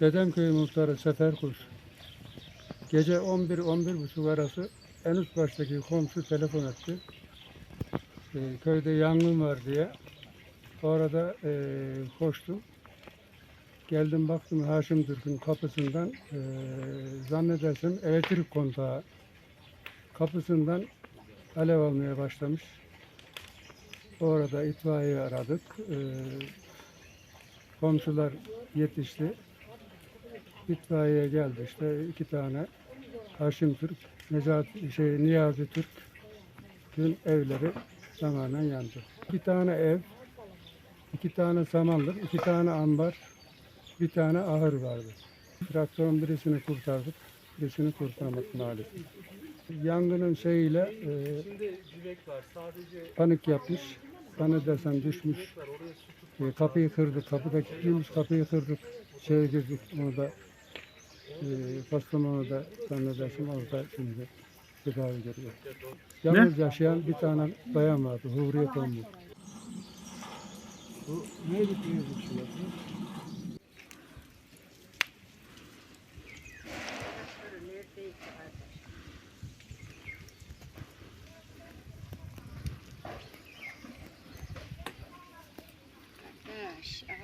Dedemköy muhtarı Sefer Kuş. Gece 11-11 buçuk arası en üst baştaki komşu telefon etti. Ee, köyde yangın var diye. Orada e, koştum. Geldim baktım Haşim Türk'ün kapısından e, zannedersem elektrik kontağı kapısından alev almaya başlamış. Orada itfaiye aradık. E, komşular yetişti. İtfaiye geldi işte iki tane Haşim Türk, Necati, şey, Niyazi Türk tüm evleri tamamen yandı. Bir tane ev, iki tane samanlık, iki tane ambar, bir tane ahır vardı. Traktörün birisini kurtardık, birisini kurtarmadık maalesef. Yangının şeyiyle e, panik yapmış, zannedersem düşmüş. E, kapıyı kırdık, kapıdaki kapıyı kırdık, şeye girdik, orada e, ee, Kastamonu'da zannedersem orada şimdi tedavi görüyor. Yalnız yaşayan bir tane bayan vardı. Hurriyet olmuş. Bu neydi ki Maşallah.